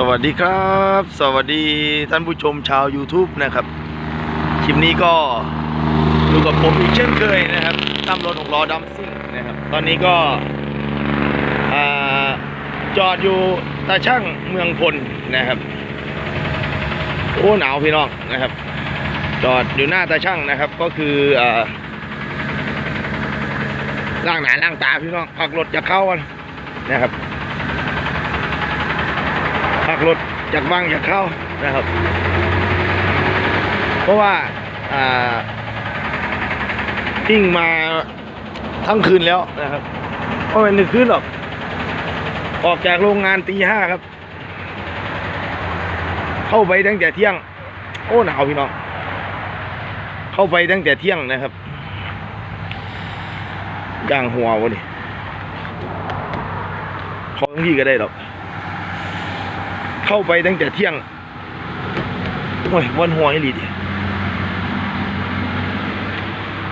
สวัสดีครับ สวัสดีท่านผู้ชมชาว YouTube นะครับคลิปนี้ก็อยู่กับผมอีกเช่นเคยนะครับตามรถหกล้อดัมซิ่งนะครับ ตอนนี้ก็อจอดอยู่ตาช่างเมืองพลนะครับโอ้หนาวพี่น้องนะครับ จอดอยู่หน้าตาช่างนะครับ ก็คืออ่าล่างหนาล่างตาพี่น้องพักรถจะเข้ากันนะครับ พักรถจากบ้างจากเข้านะครับ เพราะว่าอ่าวิ่งมาทั้งคืนแล้วนะครับเพราะเป็นหนึ่งคืนหรอก ออกจากโรงงานตีห้าครับ เข้าไปตั้งแต่เที่ยง โอ้หนาวพี่น้อง เข้าไปตั้งแต่เที่ยงนะครับย่างหัววะนี่ของพี่ก็ได้หรอก เข้าไปตั้งแต่เที่ยงโอ้ยวันหัวไอ้ลีดิ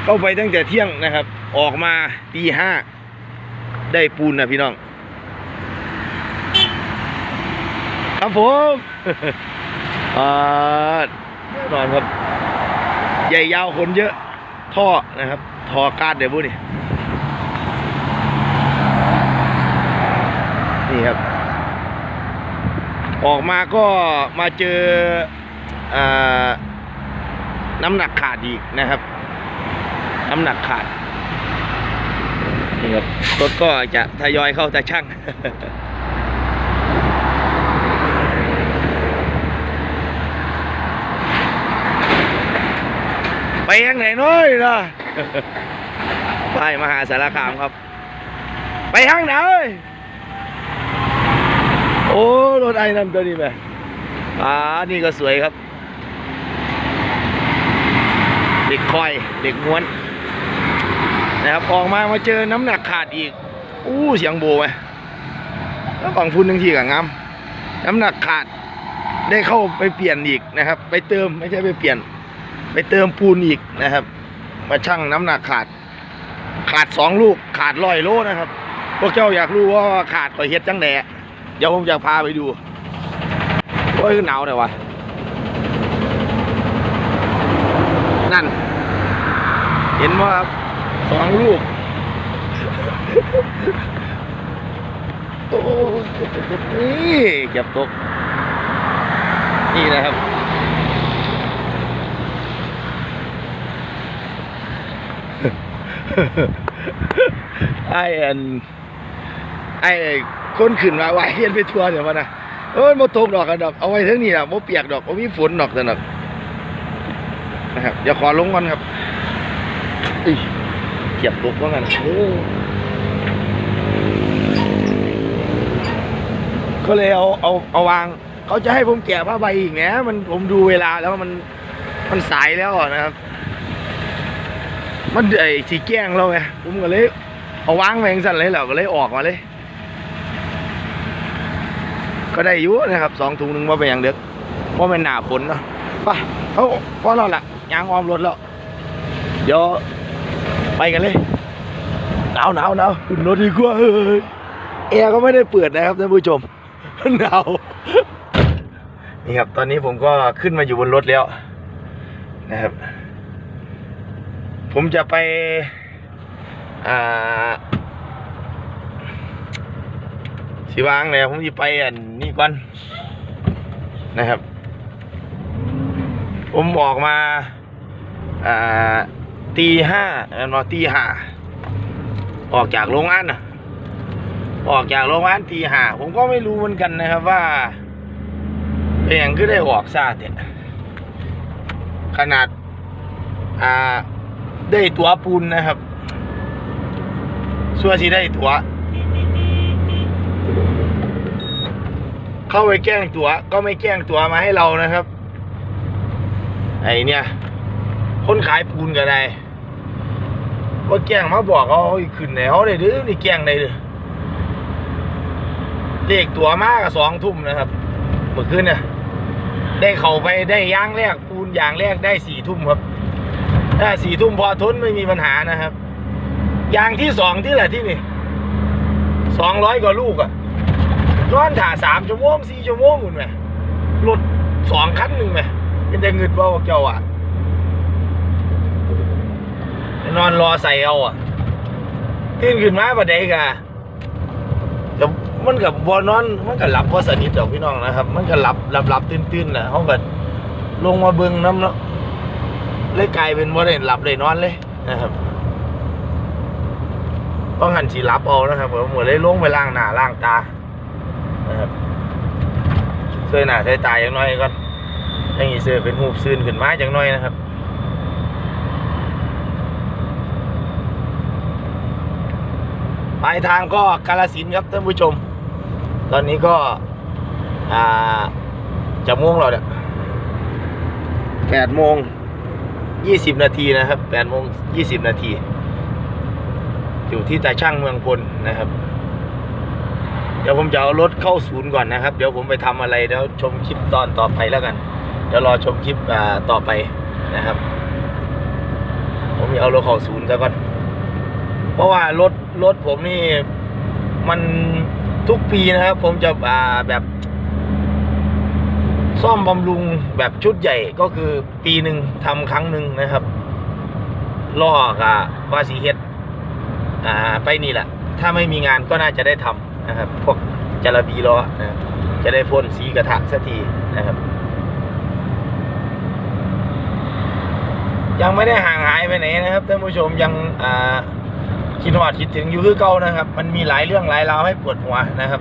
เข้าไปตั้งแต่เที่ยงนะครับ ออกมาตีห้าได้ปูนนะพี่น้อง ครับผมอ่าแน่นอนครับ ใหญ่ยาวคนเยอะ ท่อนะครับ ท่อการเดี๋ยวพูนนี่ครับ ออกมาก็มาเจออาน้ำหนักขาดอีกนะครับ น้ำหนักขาดนี่ครับรถก็จะทยอยเข้าแต่ช่างไปยังไหนน้อยนะไปมหาสารคามครับ ไปทางไหนโอ้รถไอ้นั่นตัวนี้ไหมอ่านี่ก็สวยครับ เด็กคอยเด็กม้วน นะครับออกมามาเจอน้ำหนักขาดอีก อู้เสียงโบไหมแล้วฝังพุ่นทั้งทีกับงามน้ำหนักขาดได้เข้าไปเปลี่ยนอีกนะครับ ไปเติมไม่ใช่ไปเปลี่ยน ไปเติมปูนอีกนะครับ มาชั่งน้ำหนักขาด ขาดสองลูกขาดร้อยโลนะครับ พวกเจ้าอยากรู้ว่าขาดข่อยเฮ็ดจังแหน เดี๋ยวผมจะพาไปดูโอ้ยหนาวเลยวะนั่น เห็นว่าครับสองลูกโอ้ยนี่เก็บตก นี่นะครับ ไอ้อันไอ้ คนขึ้นมาไหวเย็นไปทัวร์เดี๋ยวมันนะเอ้ยมาตกดอกกันดอกเอาไว้ทั้งนี้นะโมเปียกดอกโมมีฝนดอกแต่ดอกนะครับเดี๋ยวขอลงก่อนครับอุ้ยเก็บตกว่างั้นโอ้ก็เลยเอาเอาเอาวางเขาจะให้ผมแกะผ้าใบอีกนะมันผมดูเวลาแล้วมันมันสายแล้วนะครับ มันไอ้สีแก้งเราไงผมก็เลยเอาวางแมงสั่นเลยเหรอก็เลยออกมาเลย ก็ได้อยู่นะครับสองถุงหนึ่งว่าเป็นอย่างเด็กเพราะมันหนาฝนเนาะไปเขาพอเราละยางออมรถแล้วเดี๋ยวไปกันเลยหนาวหนาวหนาวขึ้นรถดีกว่าเฮ้ยแอร์ก็ไม่ได้เปิดนะครับท่านผู้ชมหนาวนี่ครับ ตอนนี้ผมก็ขึ้นมาอยู่บนรถแล้ว นะครับ ผมจะไปอ่า สิวางเลยผมจะไปอันนี้ก่อนนะครับ ผมออกมาอ่าตีห้าเนอะตีห้าออกจากโรงงานนะออกจากโรงงานตีห้าผมก็ไม่รู้เหมือนกันนะครับว่าเป็นอย่างก็ได้ออกซาเถอะขนาดอ่าได้ตัวปูนนะครับส่วนสิได้ตัว เข้าไปแกล้งตัว ก็ไม่แกล้งตัวมาให้เรานะครับ ไอเนี่ย คนขายปูนก็ได้ก็แกล้งมาบอกเขาขึ้นไหนเขาได้ดื้อนี่แกล้งได้ดื้อเลขตัวมากกับสองทุ่มนะครับเมื่อคืนเนี่ยได้เข้าไปได้ย่างแรกปูนอย่างแรกได้สี่ทุ่มครับ ถ้าสี่ทุ่มพอทนไม่มีปัญหานะครับ อย่างที่สองที่แหละที่นี่ สองร้อยกว่าลูกอะ่ะนอนถ่าสามชั่วโมงสี่ชั่วโมงคุณไหมรถสองคันหนึ่งไหมเป็นแต่เงินว่าพวกเจ้าอะนอนรอใส่เอาอะตื่นขึ้นมาประเดี๋ยกะแต่มันกับบอนอนมันก็หลับพอสนิทดอกพี่น้องนะครับ มันก็หลับหลับหลับตื่นตื่นแหละเขาก็ลงมาเบิ่งน้ำเนาะเลยกลายเป็นว่าได้หลับได้นอนเลยนะครับ ต้องหันสีรับเอานะครับผมหมดเลยลงไปล้างหน้าล้างตานะครับเสื้อหน้าใช้ตาอย่างน้อยก็ให้เสื้อเป็นหูบซื่นขึ้นมาอย่างน้อยนะครับปลายทางก็กาลสินครับท่านผู้ชม ตอนนี้ก็จะม่วงเราเนี่ยแปดโมงยี่สิบนาทีนะครับแปดโมงยี่สิบนาที อยู่ที่ตาช่างเมืองพลนะครับ เดี๋ยวผมจะเอารถเข้าศูนย์ก่อนนะครับ เดี๋ยวผมไปทำอะไรเดี๋ยวชมคลิปตอนต่อไปแล้วกัน เดี๋ยวรอชมคลิปอ่าต่อไปนะครับ ผมจะเอารถเข้าศูนย์ซะก่อนเพราะว่ารถรถผมนี่มันทุกปีนะครับ ผมจะอ่าแบบซ่อมบำรุงแบบชุดใหญ่ก็คือปีหนึ่งทำครั้งหนึ่งนะครับล้อกะว่าสีเฮ็ด อ่าไปนี่แหละ ถ้าไม่มีงานก็น่าจะได้ทำนะครับ พวกจระบีล้อนะจะได้พ่นสีกระทะสักทีนะครับ ยังไม่ได้ห่างหายไปไหนนะครับท่านผู้ชมยังอ่าคิดหอดคิดถึงอยู่คือเก่านะครับ มันมีหลายเรื่องหลายราวให้ปวดหัวนะครับ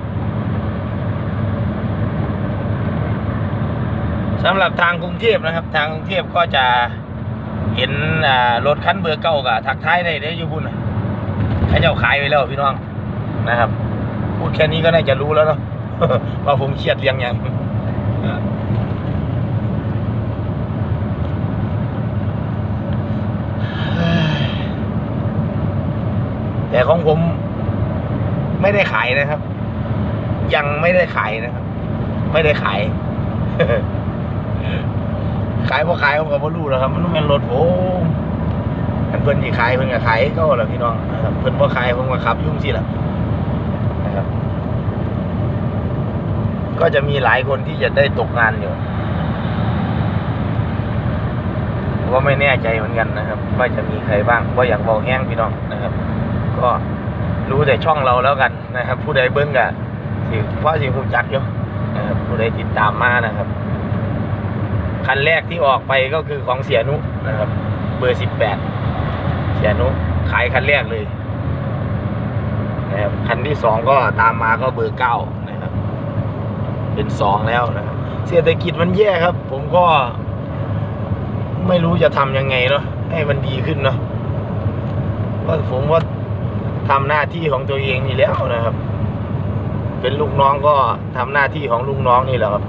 สำหรับทางกรุงเทพนะครับ ทางกรุงเทพก็จะเห็นอ่ารถคันเบอร์เก้ากับทักท้ายได้ได้อยู่พุ่นะ เจ้าขายไปแล้วพี่น้องนะครับ พูดแค่นี้ก็น่าจะรู้แล้วเนาะว่าผมเครียดเรียงยังแต่ของผมไม่ได้ขายนะครับ ยังไม่ได้ขายนะครับ ไม่ได้ขาย ขายพอขายผมก็บ่รู้แล้วครับ มันต้องเป็นรถผม เพิ่นสิขายเพิ่นก็ขายก็แหละพี่น้องนะครับเพิ่นบ่ขายผมก็ขับยุ่งสิล่ะนะครับ ก็จะมีหลายคนที่จะได้ตกงานอยู่ก็ไม่แน่ใจเหมือนกันนะครับ ว่าจะมีใครบ้างว่าอยากบอกแห้งพี่น้องนะครับ ก็รู้แต่ช่องเราแล้วกันนะครับ ผู้ใดเบิ้งกะสิเพราะสิหูจักอยู่นะครับผู้ใดติดตามมานะครับคันแรกที่ออกไปก็คือของเสียนุนะครับ เบอร์สิบแปด สียนุขายคันแรกเลยนะครับคันที่สองก็ตามมาก็เบอร์เก้านะครับ เป็นสองแล้วนะครับเศรษฐกิจมันแย่ครับ ผมก็ ไม่รู้จะทำยังไงเนาะให้มันดีขึ้นเนาะว่าผมว่าทำหน้าที่ของตัวเองนี่แล้วนะครับ เป็นลูกน้องก็ทำหน้าที่ของลูกน้องนี่แหละครับ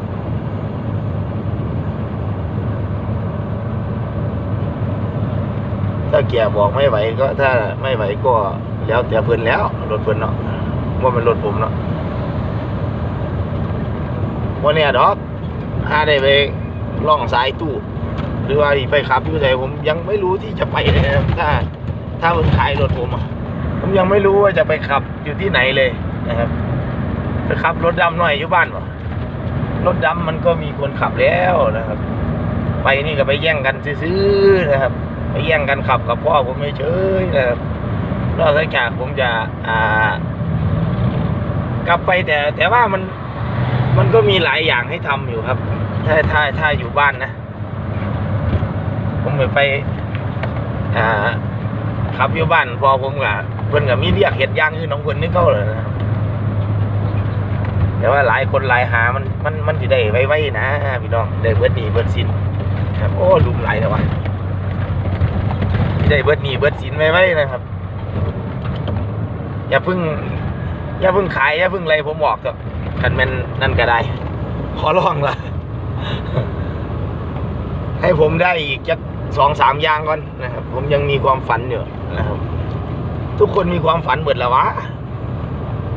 ถ้าแกบอกไม่ไหวก็ถ้าไม่ไหวก็แล้วแต่เพิ่อนแล้วรถเพิ่อนเนาะว่ามันรถผมเนาะวันนี้ดอกถ้าได้ไปล่องสายตู้ หรือว่าไปขับอยู่ไหนผมยังไม่รู้ที่จะไปเลยนะถ้า ถ้าเพิ่นขายรถผมอะผมยังไม่รู้ว่าจะไปขับอยู่ที่ไหนเลยนะครับไปขับรถดำหน่อยอยู่บ้านวะรถดำมันก็มีคนขับแล้วนะครับ ไปนี่ก็ไปแย่งกันซื้อๆนะครับ ไปแย่งกันขับกับพ่อผมไม่เฉยๆนะครับนอกจากผมจะอ่ากลับไปแต่ แต่ว่ามันมันก็มีหลายอย่างให้ทำอยู่ครับ ถ้าถ้าถ้าอยู่บ้านนะ ผมไปไปอ่าขับอยู่บ้านพอผมกับเพิ่นกับมีเรียกเห็ดย่างคือน้องเพิ่นนี่เขาเลยนะครับแต่ว่าหลายคนหลายหามันมันมันสิได้ไว้ๆนะพี่น้องได้เบิดหนีเบิดสินครับโอ้ลุมหลายแต่ว่า ได้เบิดหนีเบิดสินไว้ๆนะครับ อย่าเพิ่ง อย่าเพิ่งขายอย่าเพิ่งไรผมบอกเถอะคันแม่นนั่นก็ได้ ขอร้องละให้ผมได้อีกจักสองสามอย่างก่อนนะครับ ผมยังมีความฝันอยู่นะครับ ทุกคนมีความฝันเหมือนละวะ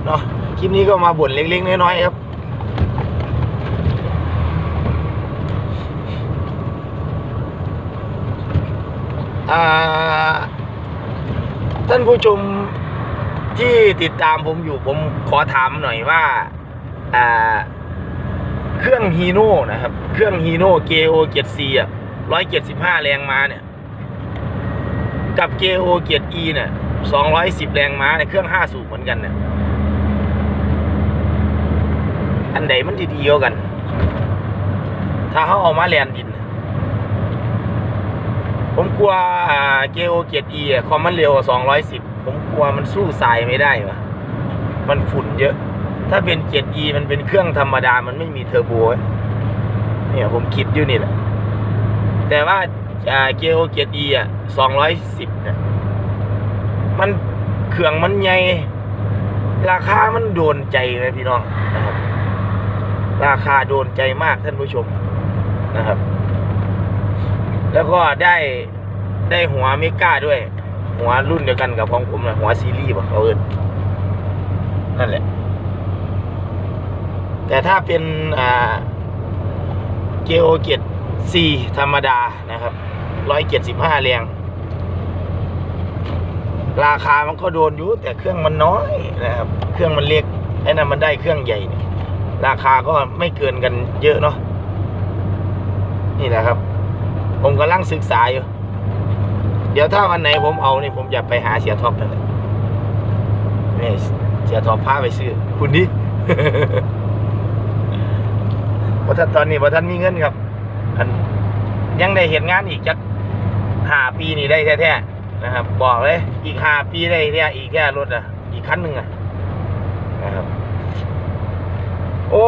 เนาะคลิปนี้ก็มาบ่นเล็กๆน้อยๆครับ ท่านผู้ชมที่ติดตามผมอยู่ผมขอถามหน่อยว่าเครื่องฮีโน่นะครับ เครื่องฮีโน่ GO เกียร์ C อะ175แรงม้าเนี่ย กับ GO เกียร์ E เนี่ย210แรงม้าเนี่ยเครื่อง5สูบเหมือนกันเนี่ยอันไหนมันจะดีกว่ากัน ถ้าเขาเอามาแลนดิน กลัวอ่า GO เกียร์อะคอมมันเร็วกว่า210ผมกลัวมันสู้สายไม่ได้วะมันฝุ่นเยอะ ถ้าเป็นเกียร์ E มันเป็นเครื่องธรรมดามันไม่มีเทอร์โบเนี่ยผมคิดอยู่นี่แหละ แต่ว่าอ่าเกียร์เกียร์ E อะ210เนี่ยมันเครื่องมันใหญ่ราคามันโดนใจเลยพี่น้องนะครับ ราคาโดนใจมากท่านผู้ชมนะครับ แล้วก็ได้ ได้หัวเมกาด้วย หัวรุ่นเดียวกันกับของผมนะหัวซีรีส์ป่ะเขาเอินนั่นแหละ แต่ถ้าเป็นอ่าเกโอเกียรซีธรรมดานะครับร้อยเกียรสิบห้าแรงราคามันก็โดนอยู่แต่เครื่องมันน้อยนะครับ เครื่องมันเล็กไอ้นั่นมันได้เครื่องใหญ่นี่ราคาก็ไม่เกินกันเยอะเนาะนี่แหละครับ ผมกำลังศึกษาอยู่ เดี๋ยวถ้าวันไหนผมเอานี่ผมจะไปหาเสียท็อปนั่นแหละนี่เสียท็อปพาไปซื้อ คุณดิเพราะท่านตอนนี้พราะท่านมีเงินครับอันยังได้เห็นงานอีกจักห้าปีนี่ได้แท้ๆนะครับ บอกเลย อีกห้าปีได้แท้อีกแค่รถอะ อีกคันหนึ่งอะนะครับ โอ้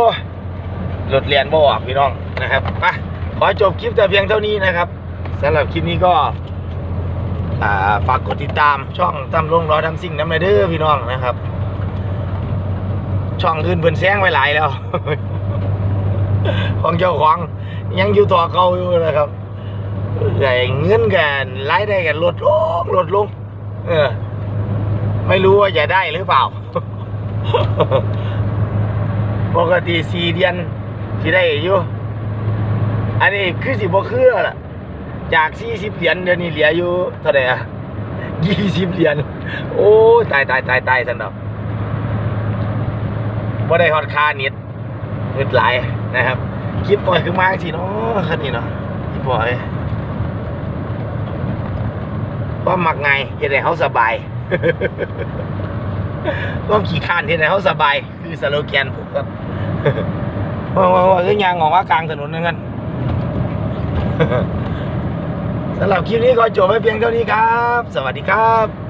รถเรียนบ่ออกพี่น้องนะครับไปขอจบคลิปแต่เพียงเท่านี้นะครับสำหรับคลิปนี้ก็ อ่าฝากกดติดตามช่องตำลงร้อยทำสิ่งน้ำในเด้อพี่น้องนะครับ ช่องอื่นเพิ่นแซงไว้หลายแล้ว ของเจ้าของยังอยู่ต่อเขาอยู่นะครับแต่เงินกันรายได้กันลดลงลดลงเออ ไม่รู้ว่าจะได้หรือเปล่า ปกติสี่เดือนสิได้อยู่อันนี้คือสิบ่คือล่ะ จากสี่สิบเหรียญเดี๋ยวนี้เหลืออยู่เท่าไหร่อะยี่สิบเหรียญโอ้ตายตายตายตายสันดอกบ่ได้ฮอดค่าน็ตเงิดหลายนะครับคลิปปล่อยขึ้นมาสิเนาะคันนี้เนาะคลิปปล่อยว่ามักไงเฮ็ดให้เฮาสบายควาขี้ข้านเฮ็ดให้เฮาสบาย คือสโลแกนผมครับว่าว่าว่าคือยางออกมากลางถนนนั่นกัน สำหรับคลิปนี้ก็จบไว้เพียงเท่านี้ครับ สวัสดีครับ